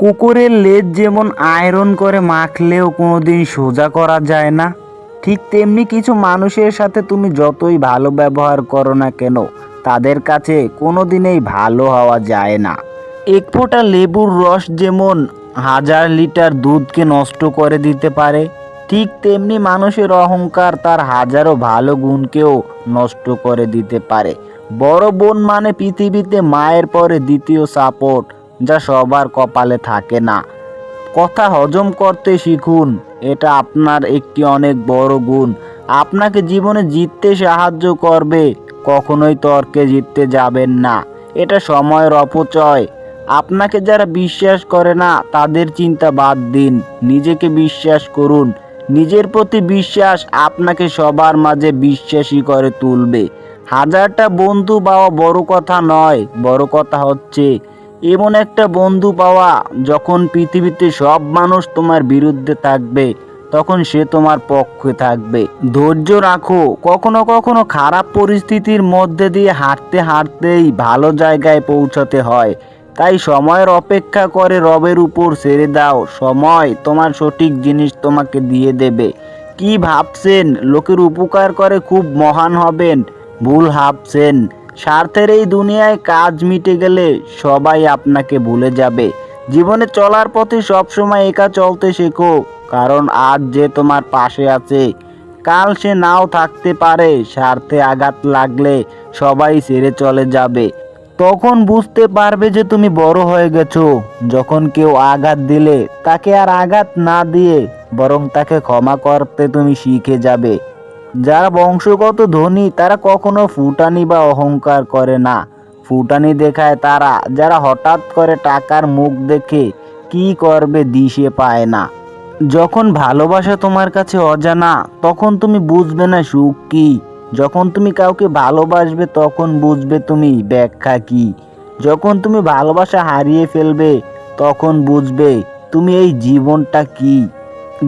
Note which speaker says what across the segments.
Speaker 1: কুকুরের লেজ যেমন আয়রন করে মাখলেও কোনোদিন সোজা করা যায় না। ঠিক তেমনি কিছু মানুষের সাথে তুমি যতই ভালো ব্যবহার করো না কেন, তাদের কাছে কোনোদিনই ভালো হওয়া যায় না। এক ফোঁটা লেবুর রস যেমন হাজার লিটার দুধকে নষ্ট করে দিতে পারে, ঠিক তেমনি মানুষের অহংকার তার হাজারো ভালো গুণকেও নষ্ট করে দিতে পারে। বড় বোন মানে পৃথিবীতে মায়ের পরে দ্বিতীয় সাপোর্ট। যা সবার কপালে থাকে না। কথা হজম করতে শিখুন, এটা আপনার একটি অনেক বড় গুণ। আপনাকে জীবনে জিততে সাহায্য করবে, কখনোই তর্কে জিততে যাবেন না। এটা সময়ের অপচয়। আপনাকে যারা বিশ্বাস করে না, তাদের চিন্তা বাদ দিন। নিজেকে বিশ্বাস করুন। নিজের প্রতি বিশ্বাস আপনাকে সবার মাঝে বিশ্বাসী করে তুলবে। হাজারটা বন্ধু পাওয়া বড় কথা নয়, বড় কথা হচ্ছে এমন একটা বন্ধু পাওয়া, যখন পৃথিবীতে সব মানুষ তোমার বিরুদ্ধে থাকবে, তখন সে তোমার পক্ষে থাকবে। ধৈর্য রাখো, কখনো কখনো খারাপ পরিস্থিতির মধ্যে দিয়ে হাঁটতে হাঁটতেই ভালো জায়গায় পৌঁছাতে হয়। তাই সময়ের অপেক্ষা করে রবের উপর ছেড়ে দাও, সময় তোমার সঠিক জিনিস তোমাকে দিয়ে দেবে। কি ভাবছেন? লোকের উপকার করে খুব মহান হবেন। ভুল ভাবছেন। স্বার্থের এই দুনিয়ায় কাজ মিটে গেলে সবাই আপনাকে ভুলে যাবে। জীবনে চলার পথে সবসময় একা চলতে শেখো, কারণ আজ যে তোমার পাশে আছে, কাল সে নাও থাকতে পারে। স্বার্থে আঘাত লাগলে সবাই ছেড়ে চলে যাবে। তখন বুঝতে পারবে যে তুমি বড় হয়ে গেছো। যখন কেউ আঘাত দিলে তাকে আর আঘাত না দিয়ে বরং তাকে ক্ষমা করতে তুমি শিখে যাবে। যারা বংশগত ধনী, তারা কখনো ফুটানি বা অহংকার করে না। ফুটানি দেখায় তারা, যারা হঠাৎ করে টাকার মুখ দেখে কি করবে দিশে পায় না। যখন ভালোবাসা তোমার কাছে অজানা, তখন তুমি বুঝবে না সুখ কি। যখন তুমি কাউকে ভালোবাসবে, তখন বুঝবে তুমি ব্যাখ্যা কি। যখন তুমি ভালোবাসা হারিয়ে ফেলবে, তখন বুঝবে তুমি এই জীবনটা কি।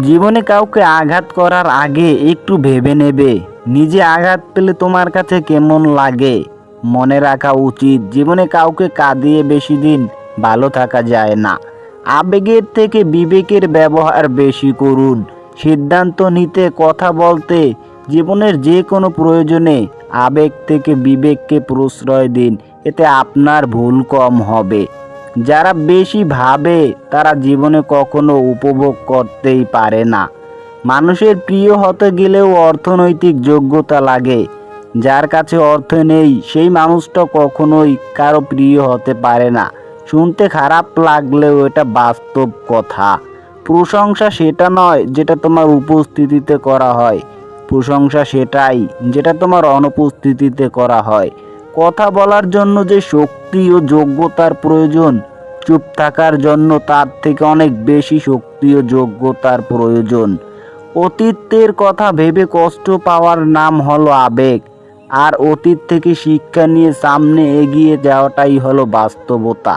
Speaker 1: জীবনে কাউকে আঘাত করার আগে একটু ভেবে নেবে, নিজে আঘাত পেলে তোমার কাছে কেমন লাগে? মনে রাখা উচিত, জীবনে কাউকে কাঁদিয়ে বেশি দিন ভালো থাকা যায় না। আবেগের থেকে বিবেকের ব্যবহার বেশি করুন। সিদ্ধান্ত নিতে, কথা বলতে, জীবনের যে কোনো প্রয়োজনে আবেগ থেকে বিবেককে প্রশ্রয় দিন, এতে আপনার ভুল কম হবে। যারা বেশি ভাবে তারা জীবনে কখনো উপভোগ করতেই পারে না। মানুষের প্রিয় হতে গেলেও অর্থনৈতিক যোগ্যতা লাগে। যার কাছে অর্থ নেই, সেই মানুষটা কখনোই কারও প্রিয় হতে পারে না। শুনতে খারাপ লাগলেও এটা বাস্তব কথা। প্রশংসা সেটা নয় যেটা তোমার উপস্থিতিতে করা হয়। প্রশংসা সেটাই যেটা তোমার অনুপস্থিতিতে করা হয়। কথা বলার জন্য যে শক্তি ও যোগ্যতার প্রয়োজন, চুপ থাকার জন্য তার থেকে অনেক বেশি শক্তি ও যোগ্যতার প্রয়োজন। অতীতের কথা ভেবে কষ্ট পাওয়ার নাম হলো আবেগ, আর অতীত থেকে শিক্ষা নিয়ে সামনে এগিয়ে যাওয়াটাই হলো বাস্তবতা।